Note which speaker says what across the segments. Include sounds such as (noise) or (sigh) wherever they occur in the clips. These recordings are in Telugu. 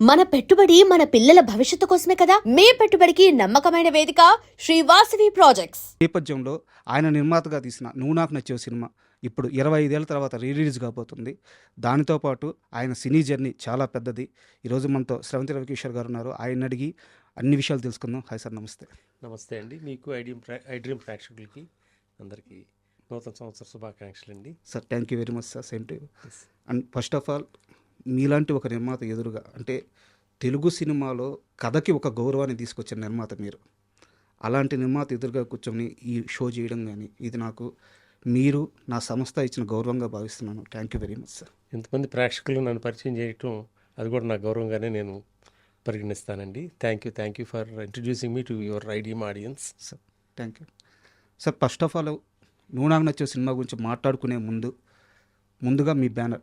Speaker 1: మన పెట్టుబడి మన పిల్లల భవిష్యత్తు కోసమే కదా? మీ పెట్టుబడికి నమ్మకమైన వేదిక శ్రీవాసవి ప్రాజెక్ట్స్
Speaker 2: నేపథ్యంలో ఆయన నిర్మాతగా తీసిన నువ్వు నాకు నచ్చే సినిమా ఇప్పుడు ఇరవై ఐదేళ్ళ తర్వాత రీ రిలీజ్ కాబోతుంది. దానితో పాటు ఆయన సినీ జర్నీ చాలా పెద్దది. ఈరోజు మనతో శ్రవంతి రవికిషోర్ గారు ఉన్నారు. ఆయన అడిగి అన్ని విషయాలు తెలుసుకుందాం. హాయ్ సార్ నమస్తే.
Speaker 3: నమస్తే అండి. మీకు ఐడియం ఐడ్రీమ్ ప్రేక్షకులకి అందరికీ నూతన సంవత్సర శుభాకాంక్షలు అండి
Speaker 2: sir thank you very much sir same to and first of all మీలాంటి ఒక నిర్మాత ఎదురుగా అంటే తెలుగు సినిమాలో కథకి ఒక గౌరవాన్ని తీసుకొచ్చిన నిర్మాత మీరు. అలాంటి నిర్మాత ఎదురుగా కూర్చొని ఈ షో చేయడం కానీ ఇది నాకు మీరు నా సంస్థ ఇచ్చిన గౌరవంగా భావిస్తున్నాను. Thank you very much sir
Speaker 3: ఇంతమంది ప్రేక్షకులు నన్ను పరిచయం చేయటం అది కూడా నా గౌరవంగానే నేను పరిగణిస్తానండి. Thank you thank you for introducing me to your idiom audience
Speaker 2: sir thank you sir first of all నాకు నచ్చే సినిమా గురించి మాట్లాడుకునే ముందు ముందుగా మీ బ్యానర్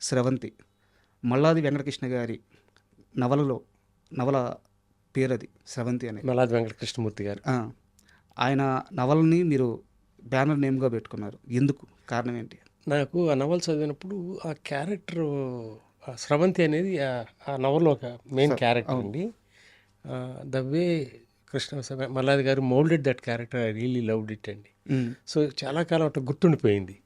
Speaker 2: స్రవంతి మల్లాది వెంకటకృష్ణ గారి నవలలో నవల పేరది స్రవంతి అనే.
Speaker 3: మలాది వెంకటకృష్ణమూర్తి గారు.
Speaker 2: ఆయన నవలని మీరు బ్యానర్ నేమ్గా పెట్టుకున్నారు. ఎందుకు? కారణం ఏంటి?
Speaker 3: నాకు ఆ నవల చదివినప్పుడు ఆ క్యారెక్టర్ ఆ స్రవంతి అనేది ఆ- నవల్లో ఒక మెయిన్ క్యారెక్టర్ అండి. ద వే కృష్ణ మల్లాది గారు moulded that character I really loved it అండి. సో చాలా కాలం అట్లా గుర్తుండిపోయింది.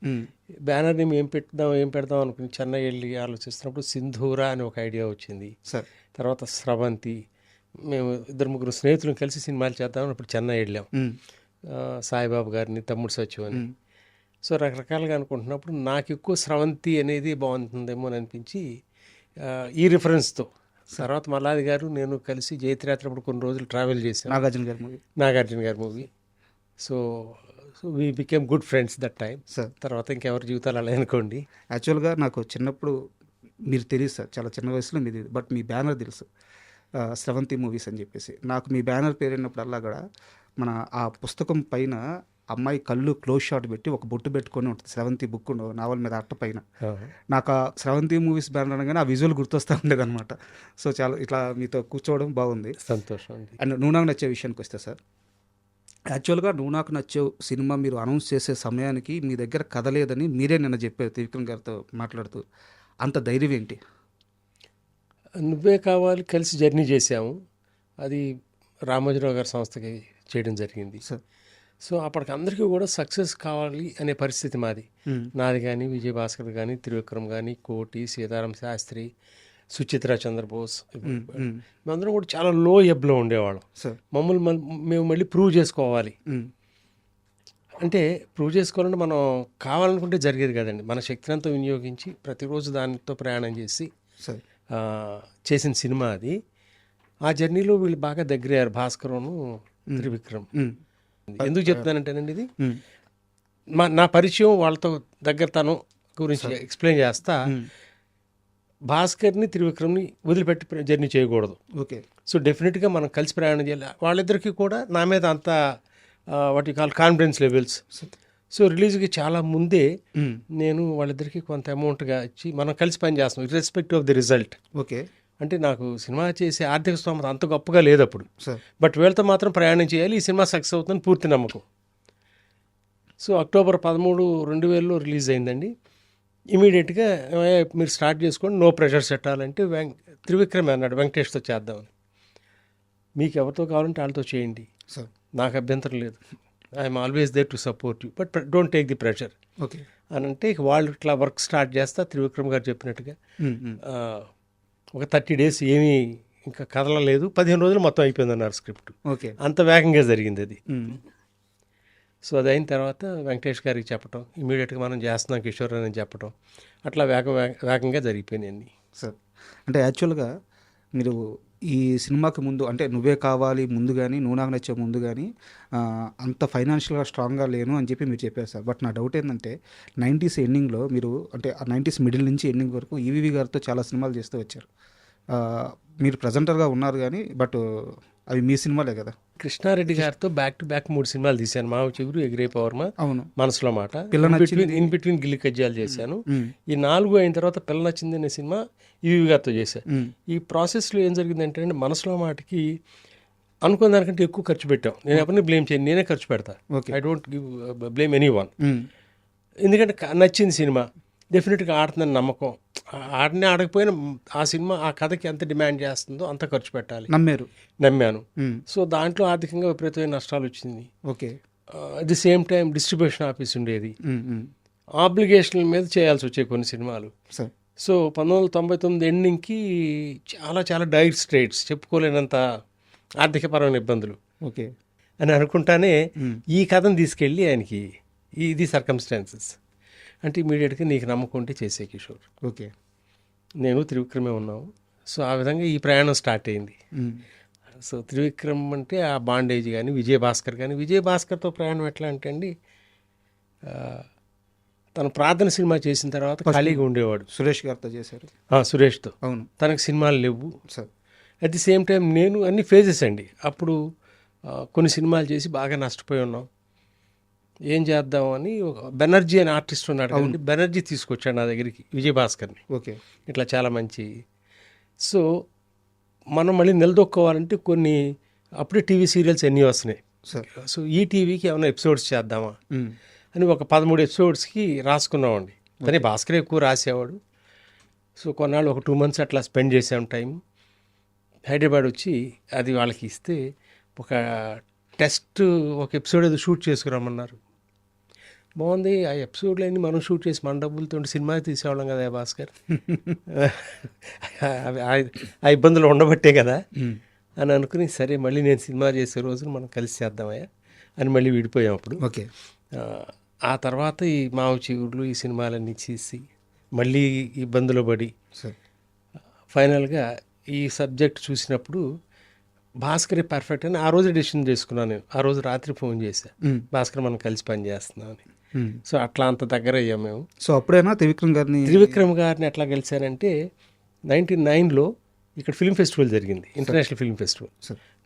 Speaker 2: ఉమ్,
Speaker 3: బ్యానర్ నేమ్ ఏం పెడదాం ఏం పెడదాం అనుకుని చెన్నై వెళ్ళి ఆలోచిస్తున్నప్పుడు సింధూరా అని ఒక ఐడియా వచ్చింది.
Speaker 2: సార్.
Speaker 3: తర్వాత స్రవంతి మేము ఇద్దరు ముగ్గురు స్నేహితులను కలిసి సినిమాలు చేద్దాం అప్పుడు చెన్నై వెళ్ళాం. సాయిబాబు గారిని తమ్ముడు సత్యం అని సో రకరకాలుగా అనుకుంటున్నప్పుడు నాకు ఎక్కువ స్రవంతి అనేది బాగుంటుందేమో అని అనిపించి ఈ రిఫరెన్స్తో తర్వాత మల్లాది గారు నేను కలిసి జయత్రయాత్ర అప్పుడు కొన్ని రోజులు ట్రావెల్ చేశాను
Speaker 2: నాగార్జున గారి మూవీ
Speaker 3: నాగార్జున గారి movie so so we became good friends that time
Speaker 2: sir
Speaker 3: తర్వాత ఇంకెవరి జీవితాలు అలా అనుకోండి.
Speaker 2: యాక్చువల్గా నాకు చిన్నప్పుడు మీరు తెలియదు సార్ చాలా చిన్న వయసులో మీది బట్ మీ బ్యానర్ తెలుసు. స్రవంతి మూవీస్ అని చెప్పేసి. నాకు మీ బ్యానర్ పేరినప్పుడల్లా కూడా మన ఆ పుస్తకం పైన అమ్మాయి కళ్ళు క్లోజ్ షాట్ పెట్టి ఒక బొట్టు పెట్టుకొని ఉంటుంది స్రవంతి బుక్ నావల్ మీద అట్ట పైన. నాకు ఆ స్రవంతి మూవీస్ బ్యానర్ అనగానే ఆ విజువల్ గుర్తొస్తూ ఉండేది అనమాట సో చాలా ఇట్లా మీతో కూర్చోవడం బాగుంది.
Speaker 3: సంతోషం అండి.
Speaker 2: నాకు నచ్చే విషయానికి వస్తే సార్ యాక్చువల్గా నువ్వు నాకు నచ్చే సినిమా మీరు అనౌన్స్ చేసే సమయానికి మీ దగ్గర కథ లేదని మీరే నిన్న చెప్పారు త్రివిక్రమ్ గారితో మాట్లాడుతూ. అంత ధైర్యం ఏంటి?
Speaker 3: నువ్వే కావాలి కలిసి జర్నీ చేశాము అది రామోజీరావు గారి సంస్థకి చేయడం జరిగింది.
Speaker 2: సార్.
Speaker 3: సో అప్పటికి అందరికీ కూడా సక్సెస్ కావాలి అనే పరిస్థితి మాది. నాది కానీ విజయ్ భాస్కర్ కానీ త్రివిక్రమ్ కానీ కోటి సీతారాం శాస్త్రి సుచిత్ర చంద్రబోస్ మేమందరం కూడా చాలా లో ఎబ్లో ఉండేవాళ్ళం. మమ్మల్ని మేము మళ్ళీ ప్రూవ్ చేసుకోవాలి. అంటే ప్రూవ్ చేసుకోవాలంటే మనం కావాలనుకుంటే జరిగేది కదండి. మన శక్తిని అంతా వినియోగించి ప్రతిరోజు దానితో ప్రయాణం చేసి చేసిన సినిమా అది. ఆ జర్నీలో వీళ్ళు బాగా దగ్గరయ్యారు. భాస్కరును త్రివిక్రమ్. ఎందుకు చెప్తానంటేనండి ఇది? మా నా పరిచయం వాళ్ళతో దగ్గరతనం గురించి ఎక్స్ప్లెయిన్ చేస్తా. భాస్కర్ని త్రివిక్రమ్ని వదిలిపెట్టి జర్నీ చేయకూడదు.
Speaker 2: ఓకే.
Speaker 3: సో డెఫినెట్గా మనం కలిసి ప్రయాణం చేయాలి. వాళ్ళిద్దరికీ కూడా నా మీద అంత వాటి కాల్ కాన్ఫిడెన్స్ లెవెల్స్ సో రిలీజ్కి చాలా ముందే నేను వాళ్ళిద్దరికీ కొంత అమౌంట్గా ఇచ్చి మనం కలిసి పని చేస్తాం irrespective of the result
Speaker 2: okay.
Speaker 3: అంటే నాకు సినిమా చేసే ఆర్థిక స్తోమత అంత గొప్పగా లేదు అప్పుడు. బట్ వీళ్ళతో మాత్రం ప్రయాణం చేయాలి ఈ సినిమా సక్సెస్ అవుతుందని పూర్తి నమ్మకం. సో అక్టోబర్ పదమూడు రెండు వేలలో రిలీజ్ అయిందండి. ఇమీడియట్గా "ఏమయ్య, మీరు స్టార్ట్ చేసుకోండి నో ప్రెషర్ పెట్టాలంటే వెంక త్రివిక్రమ్ అన్నాడు వెంకటేష్తో చేద్దామని. మీకు ఎవరితో కావాలంటే వాళ్ళతో చేయండి.
Speaker 2: సార్.
Speaker 3: నాకు అభ్యంతరం లేదు. I'm always there to support you but don't take the pressure.
Speaker 2: Okay.
Speaker 3: అని అంటే ఇక వాళ్ళు ఇట్లా వర్క్ స్టార్ట్ చేస్తా త్రివిక్రమ్ గారు చెప్పినట్టుగా ఒక థర్టీ డేస్ ఏమీ ఇంకా కదలలేదు. పదిహేను రోజులు మొత్తం అయిపోయింది అన్నారు స్క్రిప్ట్.
Speaker 2: ఓకే.
Speaker 3: అంత వేగంగా జరిగింది అది. సో అది అయిన తర్వాత వెంకటేష్ గారికి చెప్పటం ఇమీడియట్గా మనం చేస్తున్నాం కిషోర్ అని చెప్పటం అట్లా వేగ వేగ- వేగంగా జరిగిపోయినాయి
Speaker 2: సార్ అంటే యాక్చువల్గా మీరు ఈ సినిమాకి ముందు అంటే నువ్వే కావాలి ముందు కానీ నువ్వు నాకు నచ్చే ముందు కానీ అంత ఫైనాన్షియల్గా స్ట్రాంగ్గా లేను అని చెప్పి మీరు చెప్పారు సార్. బట్ నా డౌట్ ఏంటంటే నైంటీస్ ఎండింగ్లో మీరు అంటే ఆ నైంటీస్ మిడిల్ నుంచి ఎండింగ్ వరకు ఈవీవి గారితో చాలా సినిమాలు చేస్తూ వచ్చారు. మీరు ప్రజెంటర్గా ఉన్నారు కానీ బట్ అవి మీ సినిమాలే కదా.
Speaker 3: కృష్ణారెడ్డి గారితో బ్యాక్ టు బ్యాక్ మూడు సినిమాలు తీశాను. మా చిగురు ఎగిరే పవర్మ మనసులో మాట. ఇన్. బిట్వీన్ గిల్లి కజ్జాలు చేశాను. ఈ నాలుగు అయిన తర్వాత పిల్ల నచ్చింది అనే సినిమా ఈవి గారితో చేశాను. ఈ ప్రాసెస్లో ఏం జరిగిందంటే అండి మనసులో మాటకి అనుకున్న దానికంటే ఎక్కువ ఖర్చు పెట్టాం. నేను ఎవరిని బ్లేమ్ చేయను నేనే ఖర్చు పెడతా. I don't give blame any one. ఎందుకంటే నచ్చింది సినిమా. డెఫినెట్గా ఆడుతుందని నమ్మకం. ఆడనే ఆడకపోయినా ఆ సినిమా ఆ కథకి ఎంత డిమాండ్ చేస్తుందో అంత ఖర్చు పెట్టాలి.
Speaker 2: నమ్మారు.
Speaker 3: నమ్మాను. సో దాంట్లో ఆర్థికంగా విపరీతమైన నష్టాలు వచ్చింది.
Speaker 2: Okay.
Speaker 3: At the same time distribution office ఉండేది. ఆబ్లిగేషన్ల మీద చేయాల్సి వచ్చాయి కొన్ని సినిమాలు. సో పంతొమ్మిది వందల తొంభై తొమ్మిది ఎండింగ్కి చాలా చాలా డైర్ స్ట్రేట్స్ చెప్పుకోలేనంత ఆర్థికపరమైన ఇబ్బందులు.
Speaker 2: ఓకే.
Speaker 3: అని అనుకుంటానే ఈ కథను తీసుకెళ్ళి ఆయనకి ఇది సర్కమ్స్టాన్సెస్ అంటే ఇమీడియట్గా నీకు నమ్మకం ఉంటే చేసే కిషోర్.
Speaker 2: ఓకే.
Speaker 3: నేను త్రివిక్రమే ఉన్నాము సో ఆ విధంగా ఈ ప్రయాణం స్టార్ట్ అయింది. సో త్రివిక్రమ్ అంటే ఆ బాండేజ్ కానీ విజయ్ భాస్కర్ కానీ విజయ్ భాస్కర్తో ప్రయాణం ఎట్లా అంటే అండి తను ప్రార్థన సినిమా చేసిన తర్వాత ఖాళీగా ఉండేవాడు.
Speaker 2: సురేష్ గారితో చేశారు.
Speaker 3: సురేష్తో.
Speaker 2: అవును.
Speaker 3: తనకు సినిమాలు లేవు.
Speaker 2: Sir.
Speaker 3: At the same time నేను అన్ని ఫేజెస్ అండి. అప్పుడు కొన్ని సినిమాలు చేసి బాగా నష్టపోయి ఉన్నాం. ఏం చేద్దామని ఒక బెనర్జీ అనే ఆర్టిస్ట్ ఉన్నాడు కదండి. బెనర్జీ తీసుకొచ్చాడు నా దగ్గరికి విజయ్ భాస్కర్ని
Speaker 2: ఓకే.
Speaker 3: ఇట్లా చాలా మంచి. సో మనం మళ్ళీ నిలదొక్కోవాలంటే కొన్ని అప్పుడే టీవీ సీరియల్స్ ఎన్ని వస్తున్నాయి.
Speaker 2: సార్.
Speaker 3: సో ఈ టీవీకి ఏమైనా ఎపిసోడ్స్ చేద్దామా? అని ఒక పదమూడు ఎపిసోడ్స్కి రాసుకున్నామండి. కానీ భాస్కర్ ఎక్కువ రాసేవాడు. సో కొన్నాళ్ళు ఒక టూ మంత్స్ అట్లా స్పెండ్ చేసాం టైం. హైదరాబాద్ వచ్చి అది వాళ్ళకి ఇస్తే ఒక టెస్ట్ ఒక ఎపిసోడ్ ఏదో షూట్ చేసుకురమ్మన్నారు. బాగుంది. ఆ ఎపిసోడ్లు అన్ని మనం షూట్ చేసి మన డబ్బులతో సినిమా తీసేవాళ్ళం కదా భాస్కర్. (laughs) అవి ఆ- ఇబ్బందులు ఉండబట్టే కదా. అని అనుకుని సరే మళ్ళీ నేను సినిమా చేసే రోజున మనం కలిసి చేద్దామయ్యా అని మళ్ళీ విడిపోయాం అప్పుడు.
Speaker 2: ఓకే.
Speaker 3: ఆ, తర్వాత ఈ మావు చిగుళ్ళు ఈ సినిమాలన్నీ చేసి మళ్ళీ ఇబ్బందులు పడి ఫైనల్గా ఈ సబ్జెక్ట్ చూసినప్పుడు భాస్కరే పర్ఫెక్ట్ అని ఆ రోజు డెసిషన్ చేసుకున్నాను నేను. ఆ రోజు రాత్రి ఫోన్ చేశా. భాస్కర్ మనం కలిసి పని చేస్తున్నామని.
Speaker 2: ఉమ్.
Speaker 3: సో అట్లా అంత దగ్గర అయ్యాం మేము.
Speaker 2: సో అప్పుడైనా త్రివిక్రమ్ గారిని?
Speaker 3: త్రివిక్రమ్ గారిని ఎట్లా కలిశానంటే నైన్టీ నైన్లో ఇక్కడ ఫిల్మ్ ఫెస్టివల్ జరిగింది ఇంటర్నేషనల్ ఫిల్మ్ ఫెస్టివల్.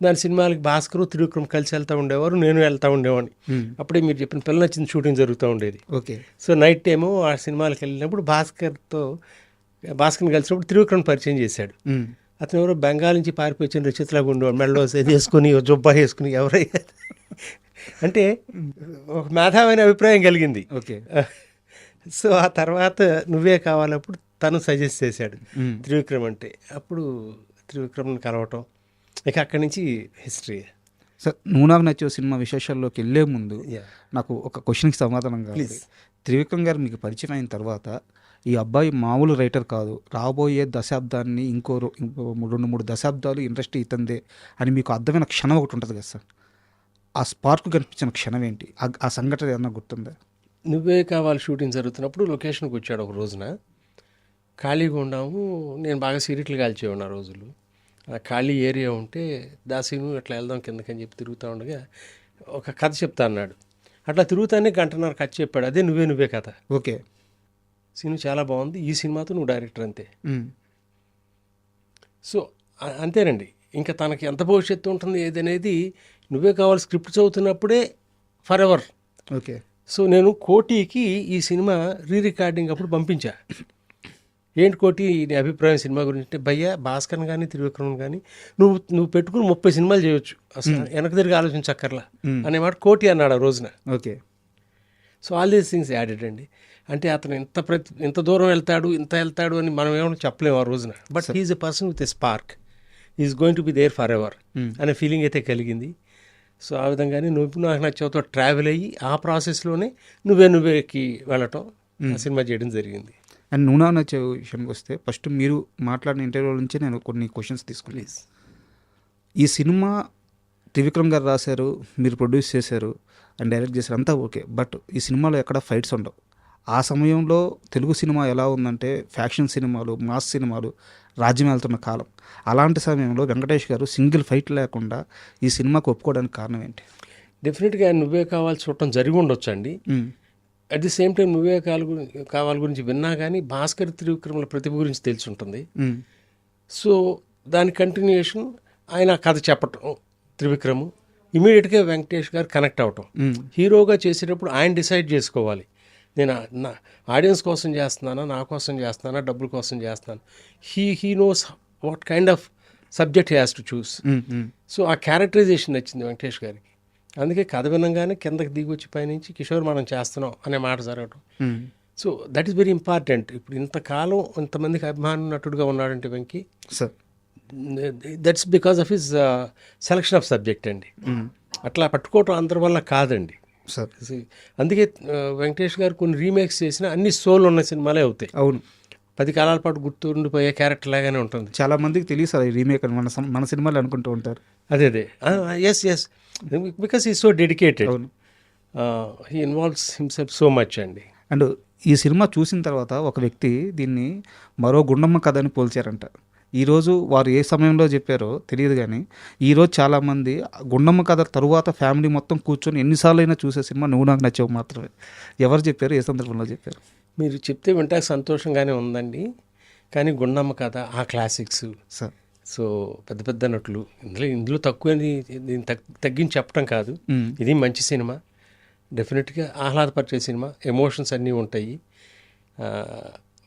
Speaker 3: దాని సినిమాలకి భాస్కర్ త్రివిక్రమ్ కలిసి వెళ్తూ ఉండేవారు నేను వెళ్తూ ఉండేవాడిని.
Speaker 2: ఉమ్,
Speaker 3: అప్పుడే మీరు చెప్పిన పిల్ల నచ్చిన షూటింగ్ జరుగుతూ ఉండేది.
Speaker 2: ఓకే
Speaker 3: సో నైట్ టైము ఆ సినిమాలకు వెళ్ళినప్పుడు భాస్కర్తో భాస్కర్ని కలిసినప్పుడు త్రివిక్రమ్ పరిచయం చేశాడు.
Speaker 2: ఉమ్,
Speaker 3: అతను ఎవరో బెంగాల్ నుంచి పారిపోయి వచ్చిన రచితలాగా ఉండేవాడు. మెడలో వేసుకుని జుబ్బా వేసుకుని ఎవరయ్యా? అంటే ఒక మేధావైన అభిప్రాయం కలిగింది.
Speaker 2: ఓకే.
Speaker 3: సో ఆ తర్వాత నువ్వే కావాలప్పుడు తను సజెస్ట్ చేశాడు. త్రివిక్రమ్ అంటే. అప్పుడు త్రివిక్రమ్ని కలవటం ఇక అక్కడి నుంచి హిస్టరీ.
Speaker 2: సార్ నువ్వు నాకు నచ్చే సినిమా విశేషాల్లోకి వెళ్ళే ముందు నాకు ఒక క్వశ్చన్కి సమాధానం కావాలి.
Speaker 3: Please.
Speaker 2: త్రివిక్రమ్ గారు మీకు పరిచయం అయిన తర్వాత ఈ అబ్బాయి మామూలు రైటర్ కాదు. రాబోయే దశాబ్దాన్ని ఇంకో రో- ఇంకో రెండు మూడు దశాబ్దాలు ఇండస్ట్రీ ఇతందే అని మీకు అర్థమైన క్షణం ఒకటి ఉంటుంది కదా సార్? ఆ స్పార్క్ కనిపించిన క్షణం ఏంటి? ఆ- సంఘటన ఏమన్నా గుర్తుందా?
Speaker 3: నువ్వే కావాలి షూటింగ్ జరుగుతున్నప్పుడు లొకేషన్కి వచ్చాడు ఒక రోజున. ఖాళీగా ఉన్నాము. నేను బాగా సీరియట్లు కాల్చేవాడిని ఆ రోజులు. ఆ ఖాళీ ఏరియా ఉంటే దాసీను అట్లా వెళ్దాం కిందకని చెప్పి తిరుగుతూ ఉండగా ఒక కథ చెప్తా అన్నాడు. అట్లా తిరుగుతానే గంటన్నర కథ చెప్పాడు. అదే నువ్వే నువ్వే కథ.
Speaker 2: ఓకే.
Speaker 3: సినిమా చాలా బాగుంది. ఈ సినిమాతో నువ్వు డైరెక్టర్ అంతే. సో అంతేనండి. ఇంకా తనకి ఎంత భవిష్యత్తు ఉంటుంది ఏదనేది నువ్వే కావాలి స్క్రిప్ట్ చదువుతున్నప్పుడే ఫర్ ఎవర్
Speaker 2: ఓకే.
Speaker 3: సో నేను కోటికి ఈ సినిమా రీ రికార్డింగ్ అప్పుడు పంపించా. ఏంటి కోటి నీ అభిప్రాయం సినిమా గురించి? అంటే భయ్య భాస్కర్ కానీ త్రివిక్రమ్ కానీ నువ్వు నువ్వు పెట్టుకుని ముప్పై సినిమాలు చేయొచ్చు. అసలు వెనక తిరిగి ఆలోచించక్కర్లా. అనే మాట కోటి అన్నాడు ఆ రోజున.
Speaker 2: Okay.
Speaker 3: So all these things added అండి. అంటే అతను ఇంత ప్రతి ఇంత దూరం వెళ్తాడు ఇంత వెళ్తాడు అని మనం ఏమైనా చెప్పలేము ఆ రోజున. But he's a person with a spark. Is going to be there forever. అనే ఫీలింగ్ అయితే కలిగింది. సో ఆ విధంగానే నువ్వు నాకు నచ్చవుతో ట్రావెల్ అయ్యి ఆ ప్రాసెస్లోనే నువ్వే నువ్వేకి వెళ్ళటం ఆ సినిమా చేయడం జరిగింది.
Speaker 2: అండ్ నువ్వు నాకు నచ్చే విషయానికి వస్తే ఫస్ట్ మీరు మాట్లాడిన ఇంటర్వ్యూ నుంచి నేను కొన్ని క్వశ్చన్స్ తీసుకున్నాను.
Speaker 3: ప్లీజ్
Speaker 2: ఈ సినిమా త్రివిక్రమ్ గారు రాశారు మీరు ప్రొడ్యూస్ చేశారు అండ్ డైరెక్ట్ చేశారు అంతా ఓకే బట్ ఈ సినిమాలో ఎక్కడ ఫైట్స్ ఉండవు. ఆ సమయంలో తెలుగు సినిమా ఎలా ఉందంటే ఫ్యాక్షన్ సినిమాలు మాస్ సినిమాలు రాజ్యం వెళ్తున్న కాలం. అలాంటి సమయంలో వెంకటేష్ గారు సింగిల్ ఫైట్ లేకుండా ఈ సినిమాకు ఒప్పుకోవడానికి కారణం ఏంటి?
Speaker 3: డెఫినెట్గా నువ్వే కావాలి చూడటం జరిగి ఉండొచ్చు అండి
Speaker 2: మ్మ్.
Speaker 3: At the same time Nuvve Kavali గురి- కావాలి గురించి విన్నా కానీ భాస్కర్ త్రివిక్రమల ప్రతిభ గురించి తెలిసి ఉంటుంది. సో దాని కంటిన్యూషన్ ఆయన కథ చెప్పటం త్రివిక్రము. ఇమీడియట్గా వెంకటేష్ గారు కనెక్ట్ అవటం. హీరోగా చేసేటప్పుడు ఆయన డిసైడ్ చేసుకోవాలి. నేను నా ఆడియన్స్ కోసం చేస్తున్నానా నా కోసం చేస్తున్నానా డబ్బుల కోసం చేస్తున్నాను? He he knows what kind of subject has to choose. So ఆ క్యారెక్టరైజేషన్ నచ్చింది వెంకటేష్ గారికి. అందుకే కథ వినంగానే కిందకి దిగి వచ్చి పైనుంచి కిషోర్ మనం చేస్తున్నాం అనే మాట జరగటం.
Speaker 2: మ్మ్.
Speaker 3: So that is very important ఇప్పుడు ఇంతకాలం ఇంతమందికి అభిమాన నటుడుగా ఉన్నాడంటే Venky
Speaker 2: sir
Speaker 3: that's because of his selection of subject అండి. అట్లా పట్టుకోవటం అందరి వల్ల కాదండి.
Speaker 2: సార్.
Speaker 3: అందుకే వెంకటేష్ గారు కొన్ని రీమేక్స్ చేసిన అన్ని సోల్ ఉన్న సినిమాలే అవుతాయి.
Speaker 2: అవును.
Speaker 3: పది కాలాల పాటు గుర్తుండిపోయే క్యారెక్టర్ లాగానే ఉంటుంది.
Speaker 2: చాలా మందికి తెలియదు సార్ ఈ రీమేక్ అని. మన మన సినిమాలు అనుకుంటూ ఉంటారు.
Speaker 3: అదే అదే. Yes yes because he so dedicated
Speaker 2: అవును.
Speaker 3: He involves himself so much అండి.
Speaker 2: అండ్ ఈ సినిమా చూసిన తర్వాత ఒక వ్యక్తి దీన్ని మరో గుండమ్మ కథ అని పోల్చారంట. ఈరోజు వారు ఏ సమయంలో చెప్పారో తెలియదు కానీ ఈరోజు చాలామంది గుండమ్మ కథ తరువాత ఫ్యామిలీ మొత్తం కూర్చొని ఎన్నిసార్లు అయినా చూసే సినిమా నువ్వు నాకు నచ్చావు మాత్రమే. ఎవరు చెప్పారు? ఏ సందర్భంలో చెప్పారు?
Speaker 3: మీరు చెప్తే వింటాక సంతోషంగానే ఉందండి. కానీ గుండమ్మ కథ ఆ క్లాసిక్స్
Speaker 2: సార్.
Speaker 3: సో పెద్ద పెద్ద నటులు. ఇందులో ఇందులో తక్కువ తగ్గించి చెప్పడం కాదు. ఇది మంచి సినిమా. డెఫినెట్గా ఆహ్లాదపరిచే సినిమా. ఎమోషన్స్ అన్నీ ఉంటాయి.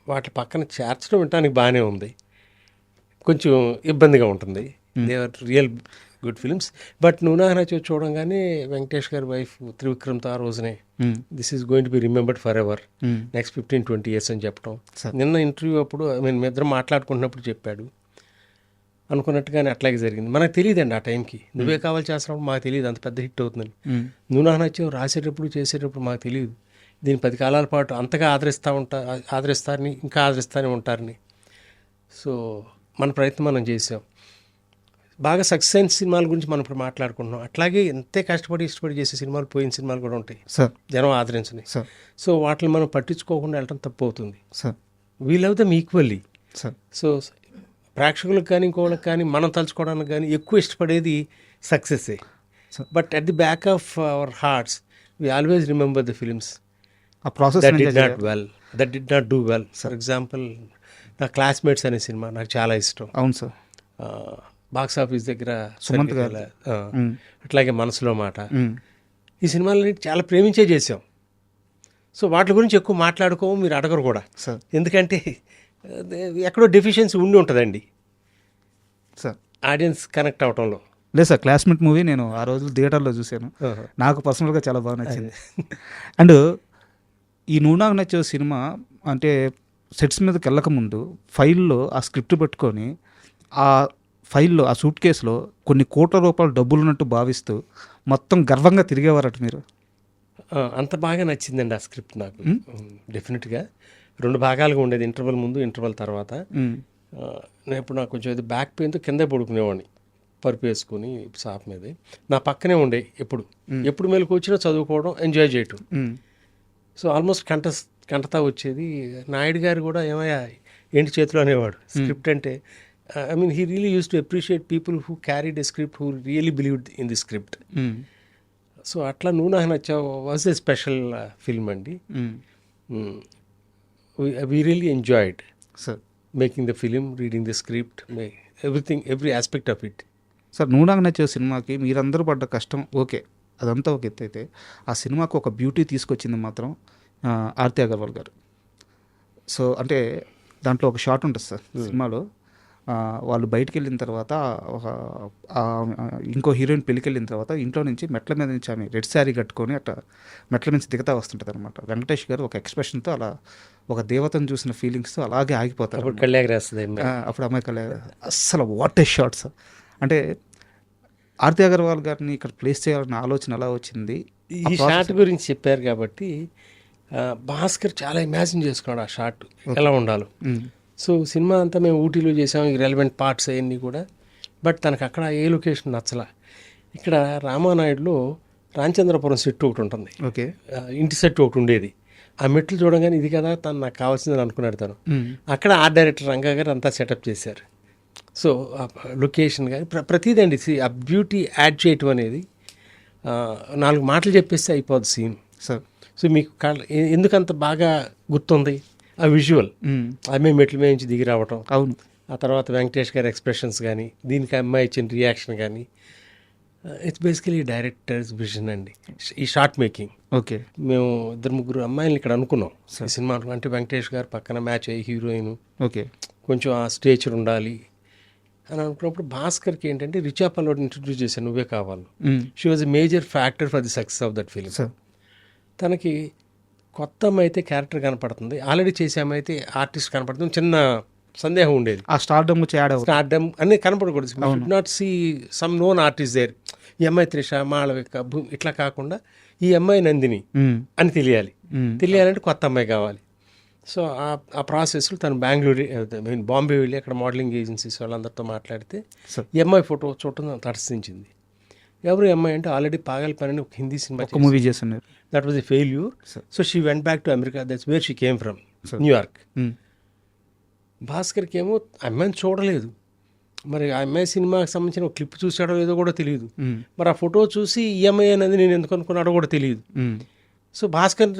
Speaker 3: వాటి పక్కన చేర్చడం వినడానికి బాగానే ఉంది. కొంచెం ఇబ్బందిగా ఉంటుంది. They are real good films but నూనా చూ చూడంగానే వెంకటేష్ గారి వైఫ్ త్రివిక్రమ్తో ఆ రోజునే
Speaker 2: మ్మ్.
Speaker 3: This is going to be remembered forever
Speaker 2: hmm.
Speaker 3: Next fifteen twenty years అని చెప్పడం. నిన్న ఇంటర్వ్యూ అప్పుడు ఐ మీన్ మీ ఇద్దరం మాట్లాడుకుంటున్నప్పుడు చెప్పాడు. అనుకున్నట్టుగానే అట్లాగే జరిగింది. మనకు తెలియదండి ఆ టైంకి నువ్వే కావాలి చేస్తున్నప్పుడు మాకు తెలియదు. అంత పెద్ద హిట్ అవుతుందని.
Speaker 2: మ్మ్.
Speaker 3: నాకు నచ్చావు రాసేటప్పుడు చేసేటప్పుడు మాకు తెలియదు. దీని పది కాలాల పాటు అంతగా ఆదరిస్తూ ఉంటా ఆదరిస్తారని ఇంకా ఆదరిస్తూనే ఉంటారని. సో మన ప్రయత్నం మనం చేసాం బాగా సక్సెస్ అయిన సినిమాల గురించి మనం ఇప్పుడు మాట్లాడుకుంటున్నాం. అట్లాగే ఎంతే కష్టపడి ఇష్టపడి చేసే సినిమాలు పోయిన సినిమాలు కూడా ఉంటాయి.
Speaker 2: సార్.
Speaker 3: జనం ఆదరించని.
Speaker 2: సార్.
Speaker 3: సో వాటిని మనం పట్టించుకోకుండా వెళ్ళటం తప్పు అవుతుంది
Speaker 2: sir.
Speaker 3: We love them equally.
Speaker 2: Sir.
Speaker 3: So ప్రేక్షకులకు కానీ ఇంకోళ్ళకి కానీ మనం తలుచుకోవడానికి కానీ ఎక్కువ ఇష్టపడేది సక్సెస్సే
Speaker 2: Sir.
Speaker 3: But at the back of our hearts we always remember the films.
Speaker 2: ఆ process
Speaker 3: that did not well that did not do well for example నా క్లాస్మేట్స్ అనే సినిమా నాకు చాలా ఇష్టం.
Speaker 2: అవును సార్.
Speaker 3: బాక్స్ ఆఫీస్ దగ్గర
Speaker 2: సుమంత్ గారు.
Speaker 3: అట్లాగే మనసులో మాట. ఈ సినిమాలని చాలా ప్రేమించే చేసాం సో వాటి గురించి ఎక్కువ మాట్లాడుకోము మీరు అడగరు కూడా.
Speaker 2: సార్.
Speaker 3: ఎందుకంటే ఎక్కడో డెఫిషియన్సీ ఉండి ఉంటుందండి.
Speaker 2: సార్.
Speaker 3: ఆడియన్స్ కనెక్ట్ అవటంలో.
Speaker 2: లేదు సార్ క్లాస్మేట్ మూవీ నేను ఆ రోజు థియేటర్లో చూశాను. నాకు పర్సనల్గా చాలా బాగా నచ్చింది. అండ్ ఈ నూనాకు నచ్చే సినిమా అంటే సెట్స్ మీదకి వెళ్ళకముందు ఫైల్లో ఆ స్క్రిప్ట్ పెట్టుకొని ఆ ఫైల్లో ఆ సూట్ కేసులో కొన్ని కోట్ల రూపాయల డబ్బులు ఉన్నట్టు భావిస్తూ మొత్తం గర్వంగా తిరిగేవారట మీరు.
Speaker 3: అంత బాగా నచ్చిందండి ఆ స్క్రిప్ట్ నాకు. డెఫినెట్గా. రెండు భాగాలుగా ఉండేది ఇంటర్వల్ ముందు ఇంటర్వల్ తర్వాత. నేను ఇప్పుడు నాకు కొంచెం ఇది బ్యాక్ పెయిన్తో కింద పడుకునేవాడిని పరుపు వేసుకుని సాప్ మీద. నా పక్కనే ఉండే ఎప్పుడు. ఎప్పుడు మెలకు వచ్చినా చదువుకోవడం ఎంజాయ్ చేయటం. సో ఆల్మోస్ట్ కంట కంటతా వచ్చేది. నాయుడు గారు కూడా ఏమయ్యా ఏంటి చేతిలో అనేవాడు. స్క్రిప్ట్ అంటే I mean he really use to appreciate people who carried a script who really believed in the script. So అట్లా నువ్వు నాకు నచ్చావు వాజ్ ఎ స్పెషల్ ఫిల్మ్ అండి. We really enjoyed
Speaker 2: sir.
Speaker 3: Making the film reading the script everything every aspect of it.
Speaker 2: Sir నూనాకు నచ్చే సినిమాకి మీరందరూ పడ్డ కష్టం ఓకే అదంతా ఒక ఎత్తు అయితే ఆ సినిమాకు ఒక బ్యూటీ తీసుకొచ్చింది మాత్రం ఆర్తి అగర్వాల్ గారు. సో అంటే దాంట్లో ఒక షాట్ ఉంటుంది సార్ సినిమాలో. వాళ్ళు బయటికి వెళ్ళిన తర్వాత ఒక ఇంకో హీరోయిన్ పెళ్ళికి వెళ్ళిన తర్వాత ఇంట్లో నుంచి మెట్ల మీద నుంచి ఆమె రెడ్ శారీ కట్టుకొని అట్లా మెట్ల నుంచి దిగుతా వస్తుంటుంది అనమాట వెంకటేష్ గారు ఒక ఎక్స్ప్రెషన్తో అలా ఒక దేవతను చూసిన ఫీలింగ్స్తో అలాగే ఆగిపోతారు
Speaker 3: అప్పుడు
Speaker 2: అమ్మాయి కళ్యాణ్ అస్సలు వాట్ ఏ షార్ట్స్ అంటే ఆర్తి అగర్వాల్ గారిని ఇక్కడ ప్లేస్ చేయాలన్న ఆలోచన ఎలా వచ్చింది?
Speaker 3: ఈ షాట్ గురించి చెప్పారు కాబట్టి భాస్కర్ చాలా ఇమాజిన్ చేసుకున్నాడు ఆ షాట్ ఎలా ఉండాలో.
Speaker 2: మ్మ్.
Speaker 3: సో సినిమా అంతా మేము ఊటీలో చేసాం ఈ రెలవెంట్ పార్ట్స్ అవన్నీ కూడా. బట్ తనకు అక్కడ ఏ లొకేషన్ నచ్చలా. ఇక్కడ రామానాయుడులో రామచంద్రపురం సెట్ ఒకటి ఉంటుంది.
Speaker 2: ఓకే
Speaker 3: ఇంటి సెట్ ఒకటి ఉండేది. ఆ మెట్లు చూడగానే ఇది కదా తను నాకు కావాల్సిందని అనుకున్నాడు తను.
Speaker 2: మ్మ్.
Speaker 3: అక్కడ ఆర్ట్ డైరెక్టర్ రంగా గారు అంతా సెటప్ చేశారు. సో లొకేషన్ కానీ ప్ర ప్రతిదండి. ఆ బ్యూటీ యాడ్ చేయటం అనేది నాలుగు మాటలు చెప్పేస్తే అయిపోద్ది సీన్
Speaker 2: సార్
Speaker 3: సో మీకు కళ్ళ ఎ- ఎందుకు అంత బాగా గుర్తుంది? ఆ విజువల్.
Speaker 2: మ్మ్.
Speaker 3: ఆమె మెట్ల మీద నుంచి దిగి రావటం.
Speaker 2: అవును.
Speaker 3: ఆ తర్వాత వెంకటేష్ గారి ఎక్స్ప్రెషన్స్ కానీ దీనికి అమ్మాయి ఇచ్చిన రియాక్షన్ కానీ ఇట్స్ బేసికలీ డైరెక్టర్స్ విజన్ అండి. ఈ షార్ట్ మేకింగ్
Speaker 2: ఓకే.
Speaker 3: మేము ఇద్దరు ముగ్గురు అమ్మాయిలు ఇక్కడ అనుకున్నాం. ఈ సినిమా. అంటే వెంకటేష్ గారు పక్కన మ్యాచ్ అయ్యి హీరోయిన్
Speaker 2: ఓకే.
Speaker 3: కొంచెం ఆ స్టేచర్ ఉండాలి అని అనుకున్నప్పుడు భాస్కర్కి ఏంటంటే రిచా పల్లోడ్ ఇంట్రడ్యూస్ చేశాను Nuvve Kavali. She was a major factor for the success of that film
Speaker 2: sir.
Speaker 3: తనకి కొత్త అమ్మాయి అయితే క్యారెక్టర్ కనపడుతుంది. ఆల్రెడీ చేసే అమ్మాయి అయితే ఆర్టిస్ట్ కనపడుతుంది. చిన్న సందేహం ఉండేది.
Speaker 2: ఆ స్టార్డమ్ వచ్చి
Speaker 3: స్టార్డమ్ అన్నీ కనపడకూడదు. Not see some known artist there ఈ అమ్మాయి త్రిష మాళవిక భూ ఇట్లా కాకుండా ఈ అమ్మాయి నందిని. అని తెలియాలి. తెలియాలంటే కొత్త అమ్మాయి కావాలి. సో ఆ ఆ ప్రాసెస్లో తను బెంగళూరు మీన్ బాంబే వెళ్ళి అక్కడ మోడలింగ్ ఏజెన్సీస్ వాళ్ళందరితో మాట్లాడితే. ఈ అమ్మాయి ఫోటో చూడటం తటస్థించింది. ఎవరు అమ్మాయి అంటే ఆల్రెడీ పాగల్ పని అని ఒక హిందీ సినిమా
Speaker 2: ఒక మూవీ చేస్తున్నారు
Speaker 3: that was a failure. So she went back to America that's where she came from. New York. భాస్కర్కి ఏమో అమ్మాయిని చూడలేదు మరి ఆ అమ్మాయి సినిమాకి సంబంధించిన ఒక క్లిప్ చూసాడో లేదో కూడా తెలియదు
Speaker 2: మ్మ్.
Speaker 3: మరి ఆ ఫోటో చూసి ఈ అమ్మాయి అనేది నేను ఎందుకు అనుకున్నాడో కూడా తెలియదు. సో భాస్కర్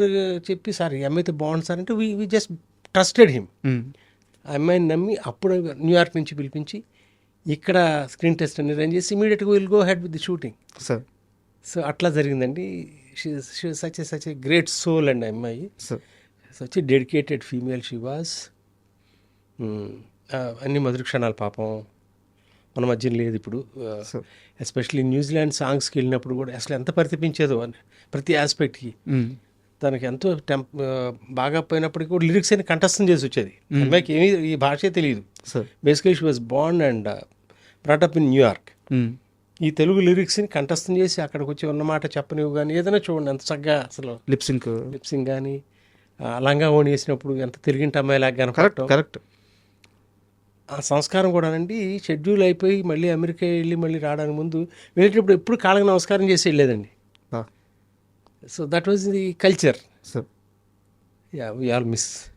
Speaker 3: చెప్పి సార్ ఈ అమ్మాయి అయితే బాగుంది సార్ అంటే we we just trusted him. ఆ అమ్మాయిని నమ్మి అప్పుడు న్యూయార్క్ నుంచి పిలిపించి ఇక్కడ స్క్రీన్ టెస్ట్ అని రన్ చేసి ఇమీడియట్గా will go head with the shooting
Speaker 2: sir
Speaker 3: so అట్లా జరిగిందండి. Such a such a great soul అండి అమ్మాయి such a dedicated female she అన్ని మధుర క్షణాలు పాపం. మన మధ్య లేదు ఇప్పుడు. ఎస్పెషల్లీ న్యూజిలాండ్ సాంగ్స్కి వెళ్ళినప్పుడు కూడా అసలు ఎంత పరితపించేదో అని ప్రతి ఆస్పెక్ట్కి. తనకి ఎంతో టెంప్ బాగా పోయినప్పటికీ కూడా లిరిక్స్ అని కంఠస్థం చేసి వచ్చేది. అమ్మాయికి ఏమీ ఈ భాషే తెలియదు.
Speaker 2: Sir.
Speaker 3: Basically she was bond and brought up in New York. ఈ తెలుగు లిరిక్స్ని కంఠస్థం చేసి అక్కడికి వచ్చి ఉన్నమాట చెప్పనివి కానీ ఏదైనా చూడండి ఎంత చక్కగా అసలు
Speaker 2: లిప్సింక్
Speaker 3: లిప్సింగ్ కానీ లంగా ఓణి వేసినప్పుడు ఎంత తిరిగింటి అమ్మాయిలాగా
Speaker 2: కరెక్ట్
Speaker 3: కనపడటం
Speaker 2: కరెక్ట్
Speaker 3: ఆ సంస్కారం కూడానండి షెడ్యూల్ అయిపోయి మళ్ళీ అమెరికా వెళ్ళి మళ్ళీ రావడానికి ముందు వెళ్ళేటప్పుడు ఎప్పుడు కాళ్ళకి నమస్కారం చేసి వెళ్ళేదండి. So that was the culture.
Speaker 2: So,
Speaker 3: yeah, we all miss.